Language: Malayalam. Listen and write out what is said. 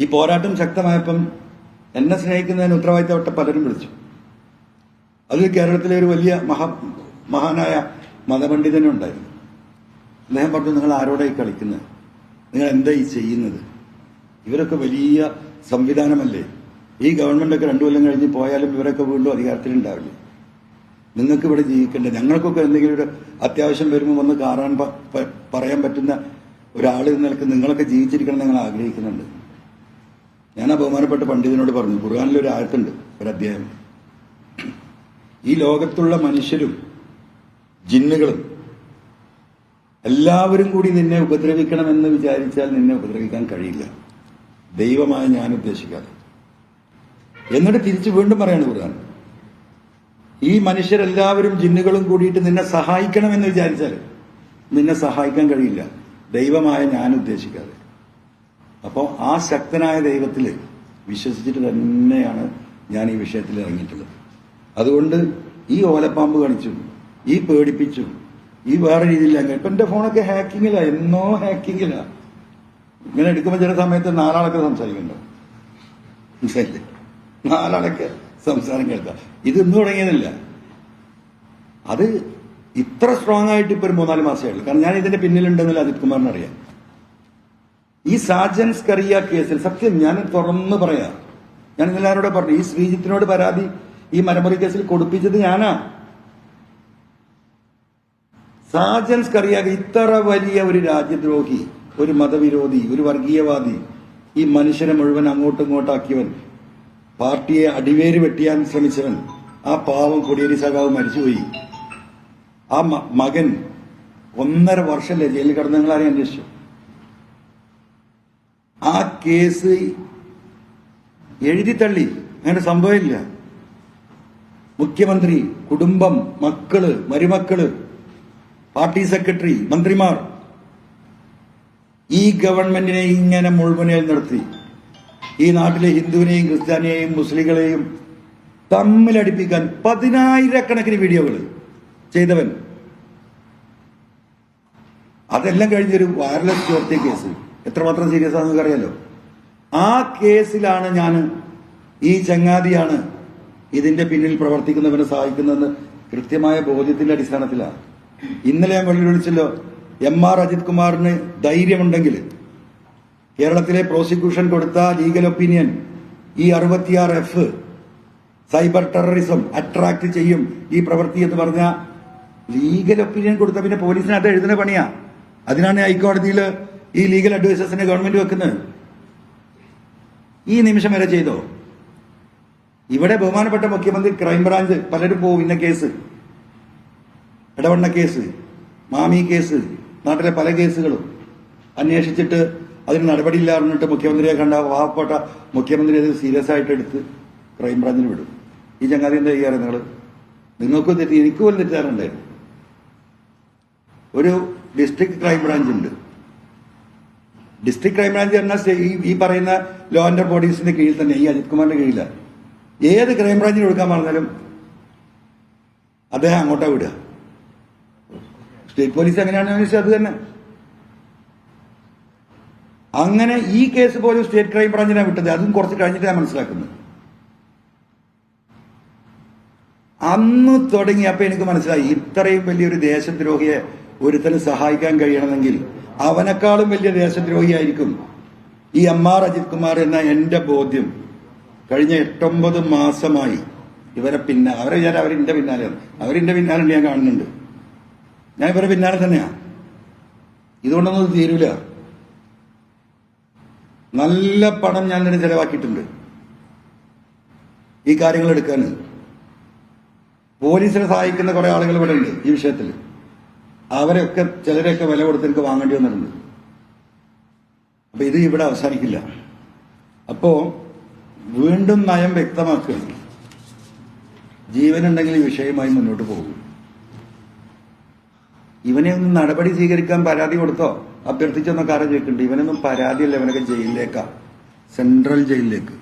ഈ പോരാട്ടം ശക്തമായപ്പം എന്നെ സ്നേഹിക്കുന്നതിന് ഉത്തരവാദിത്തപ്പെട്ട പലരും വിളിച്ചു. അതിൽ കേരളത്തിലെ ഒരു വലിയ മഹാ മഹാനായ മതപണ്ഡിതനും ഉണ്ടായിരുന്നു. അദ്ദേഹം പറഞ്ഞു നിങ്ങൾ ആരോടായി കളിക്കുന്നത്? നിങ്ങൾ എന്താ ഈ ചെയ്യുന്നത്? ഇവരൊക്കെ വലിയ സംവിധാനമല്ലേ? ഈ ഗവൺമെന്റൊക്കെ രണ്ടു കൊല്ലം കഴിഞ്ഞ് പോയാലും ഇവരൊക്കെ വീണ്ടും അധികാരത്തിലുണ്ടാവില്ലേ? നിങ്ങൾക്ക് ഇവിടെ ജീവിക്കേണ്ട ഞങ്ങൾക്കൊക്കെ എന്തെങ്കിലും ഒരു അത്യാവശ്യം വരുമ്പോൾ വന്ന് പ- പറയാൻ പറ്റുന്ന ഒരാൾ നിലയ്ക്ക് നിങ്ങളൊക്കെ ജീവിച്ചിരിക്കണം നിങ്ങൾ ആഗ്രഹിക്കുന്നുണ്ട്. ഞാൻ ആ ബഹുമാനപ്പെട്ട പണ്ഡിതനോട് പറഞ്ഞു ഖുർആാനിൽ ഒരു ആയത്തുണ്ട് ഒരു അധ്യായം. ഈ ലോകത്തുള്ള മനുഷ്യരും ജിന്നുകളും എല്ലാവരും കൂടി നിന്നെ ഉപദ്രവിക്കണമെന്ന് വിചാരിച്ചാൽ നിന്നെ ഉപദ്രവിക്കാൻ കഴിയില്ല. ദൈവമായ ഞാൻ ഉദ്ദേശിക്കാതെ. എന്നിട്ട് തിരിച്ചു വീണ്ടും പറയാണ് ഖുർആൻ. ഈ മനുഷ്യരെല്ലാവരും ജിന്നുകളും കൂടിയിട്ട് നിന്നെ സഹായിക്കണമെന്ന് വിചാരിച്ചാൽ നിന്നെ സഹായിക്കാൻ കഴിയില്ല. ദൈവമായ ഞാൻ ഉദ്ദേശിക്കാതെ. അപ്പോൾ ആ ശക്തനായ ദൈവത്തിൽ വിശ്വസിച്ചിട്ട് തന്നെയാണ് ഞാൻ ഈ വിഷയത്തിൽ ഇറങ്ങിയിട്ടുള്ളത്. അതുകൊണ്ട് ഈ ഓലപ്പാമ്പ് കളിച്ചു ഈ പേടിപ്പിച്ചു ഈ വേറെ അങ്ങനെ ഇപ്പൊ എന്റെ ഫോണൊക്കെ ഹാക്കിങ്ങില്ല എന്നോ ഹാക്കിങ്ങില്ല ഇങ്ങനെ എടുക്കുമ്പോൾ ചില സമയത്ത് നാലാളൊക്കെ സംസാരിക്കണ്ടോ? മനസ്സിലായില്ലേ നാലാളൊക്കെ സംസാരം കേൾക്കാം. ഇത് ഇന്ന് തുടങ്ങിയതല്ല. അത് ഇത്ര സ്ട്രോങ് ആയിട്ട് ഇപ്പൊ ഒരു മൂന്നാൽ മാസമേ ഉള്ളൂ. കാരണം ഞാൻ ഇതിന്റെ പിന്നിലുണ്ടെന്നല്ല അജിത് കുമാറിന് അറിയാം ഈ സാജൻസ് കറിയ കേസിൽ സത്യം ഞാൻ തുറന്നു പറയാം. ഞാൻ എല്ലാവരോടും പറഞ്ഞു ഈ ശ്രീജിത്തിനോട് പരാതി ഈ മരമുറി കേസിൽ കൊടുപ്പിച്ചത് ഞാനാ. സാജൻസ് സ്കറിയ ഇത്ര വലിയ ഒരു രാജ്യദ്രോഹി ഒരു മതവിരോധി ഒരു വർഗീയവാദി ഈ മനുഷ്യനെ മുഴുവൻ അങ്ങോട്ടും ഇങ്ങോട്ടാക്കിയവൻ പാർട്ടിയെ അടിവേര് വെട്ടിയാൻ ശ്രമിച്ചവൻ ആ പാവം കൊടിയേരി സഖാവ് മരിച്ചുപോയി. ആ മകൻ ഒന്നര വർഷമല്ലേ ജയിലിൽ കിടന്ന് നിങ്ങൾ ആരെയും അന്വേഷിച്ചു? ആ കേസ് എഴുതി തള്ളി അങ്ങനെ സംഭവമില്ല. മുഖ്യമന്ത്രി കുടുംബം മക്കൾ മരുമക്കൾ പാർട്ടി സെക്രട്ടറി മന്ത്രിമാർ ഈ ഗവൺമെന്റിനെ ഇങ്ങനെ മുൾമുനയിൽ നിർത്തി. ഈ നാട്ടിലെ ഹിന്ദുവിനെയും ക്രിസ്ത്യാനിയെയും മുസ്ലിങ്ങളെയും തമ്മിലടിപ്പിക്കാൻ പതിനായിരക്കണക്കിന് വീഡിയോകൾ ചെയ്തവൻ. അതെല്ലാം കഴിഞ്ഞൊരു വയർലെസ് ചോർത്തിയ കേസ്. എത്രമാത്രം സീരിയസ് ആണെന്ന് അറിയാലോ ആ കേസിലാണ് ഞാൻ ഈ ചങ്ങാതിയാണ് ഇതിന്റെ പിന്നിൽ പ്രവർത്തിക്കുന്നവനെ സഹായിക്കുന്നതെന്ന് കൃത്യമായ ബോധ്യത്തിന്റെ അടിസ്ഥാനത്തിലാണ്. ഇന്നലെ ഞാൻ വെള്ളി വിളിച്ചല്ലോ എം ആർ അജിത് കുമാറിന് ധൈര്യമുണ്ടെങ്കിൽ കേരളത്തിലെ പ്രോസിക്യൂഷൻ കൊടുത്ത ലീഗൽ ഒപ്പീനിയൻ ഈ അറുപത്തിയാറ് എഫ് സൈബർ ടെററിസം അട്രാക്ട് ചെയ്യും ഈ പ്രവൃത്തി എന്ന് പറഞ്ഞ ലീഗൽ ഒപ്പീനിയൻ കൊടുത്ത പിന്നെ പോലീസിന് അത് എഴുതുന്ന പണിയാ. അതിനാണ് ഹൈക്കോടതിയിൽ ഈ ലീഗൽ അഡ്വൈസേഴ്സിനെ ഗവൺമെന്റ് വെക്കുന്നത്? ഈ നിമിഷം വരെ ചെയ്തോ? ഇവിടെ ബഹുമാനപ്പെട്ട മുഖ്യമന്ത്രി ക്രൈംബ്രാഞ്ച് പലരും പോവും ഇന്ന case Edavanna case Mami case നാട്ടിലെ പല കേസുകളും അന്വേഷിച്ചിട്ട് അതിന് നടപടിയില്ല പറഞ്ഞിട്ട് മുഖ്യമന്ത്രിയെ കണ്ട പാവപ്പെട്ട മുഖ്യമന്ത്രി അത് സീരിയസ് ആയിട്ട് എടുത്ത് ക്രൈംബ്രാഞ്ചിന് വിടും. ഈ ചങ്ങാതി എന്താ ചെയ്യാറ് നിങ്ങൾ നിങ്ങൾക്കും തെറ്റി എനിക്ക് തെറ്റിദ്ധാരണ ഉണ്ടായിരുന്നു. ഒരു ഡിസ്ട്രിക്ട് ക്രൈംബ്രാഞ്ച് ഉണ്ട്. ഡിസ്ട്രിക്ട് ക്രൈംബ്രാഞ്ച് എന്ന ഈ- ഈ പറയുന്ന ലോ ആൻഡ് ബോഡീസിന്റെ കീഴിൽ തന്നെ ഈ അജിത് കുമാറിന്റെ കീഴിൽ ഏത് ക്രൈംബ്രാഞ്ചിന് കൊടുക്കാൻ പറഞ്ഞാലും അദ്ദേഹം അങ്ങോട്ടാ വിടുക. സ്റ്റേറ്റ് പോലീസ് എങ്ങനെയാണെന്ന് ചോദിച്ചാൽ അത് തന്നെ. അങ്ങനെ ഈ കേസ് പോലും സ്റ്റേറ്റ് ക്രൈം ബ്രാഞ്ചിനെ വിട്ടത്. അതും കുറച്ച് കഴിഞ്ഞിട്ട് ഞാൻ മനസ്സിലാക്കുന്നത്. അന്ന് തുടങ്ങി അപ്പൊ എനിക്ക് മനസ്സിലായി ഇത്രയും വലിയൊരു ദേശദ്രോഹിയെ ഒരുത്തന് സഹായിക്കാൻ കഴിയണമെങ്കിൽ അവനേക്കാളും വലിയ ദേശദ്രോഹിയായിരിക്കും ഈ എം ആർ അജിത് കുമാർ എന്ന എന്റെ ബോധ്യം. കഴിഞ്ഞ എട്ടൊമ്പത് മാസമായി ഇവരെ പിന്നെ അവരെ വിചാരം അവരിന്റെ പിന്നാലെയാണ് അവരിന്റെ പിന്നാലെ ഞാൻ കാണുന്നുണ്ട്. ഞാൻ ഇവരെ പിന്നാലെ തന്നെയാ. ഇതുകൊണ്ടൊന്നും ഇത് തീരൂല. നല്ല പണം ഞാൻ ഇതിന് ചെലവാക്കിയിട്ടുണ്ട്. ഈ കാര്യങ്ങൾ എടുക്കാൻ പോലീസിനെ സഹായിക്കുന്ന കുറെ ആളുകൾ ഇവിടെ ഉണ്ട് ഈ വിഷയത്തിൽ അവരൊക്കെ ചിലരെയൊക്കെ വില കൊടുത്ത് എനിക്ക് വാങ്ങേണ്ടി വന്നിട്ടുണ്ട്. അപ്പൊ ഇത് ഇവിടെ അവസാനിക്കില്ല. അപ്പോ വീണ്ടും നയം വ്യക്തമാക്കുക ജീവനുണ്ടെങ്കിൽ ഈ വിഷയമായി മുന്നോട്ട് പോകും. ഇവനെ ഒന്ന് നടപടി സ്വീകരിക്കാൻ പരാതി കൊടുത്തോ? അഭ്യർത്ഥിച്ചെന്നൊക്കെ ആരോ ചോദിക്കുന്നുണ്ട് ഇവനൊന്നും പരാതിയല്ല ഇവനൊക്കെ ജയിലിലേക്കാ. സെൻട്രൽ ജയിലിലേക്ക്.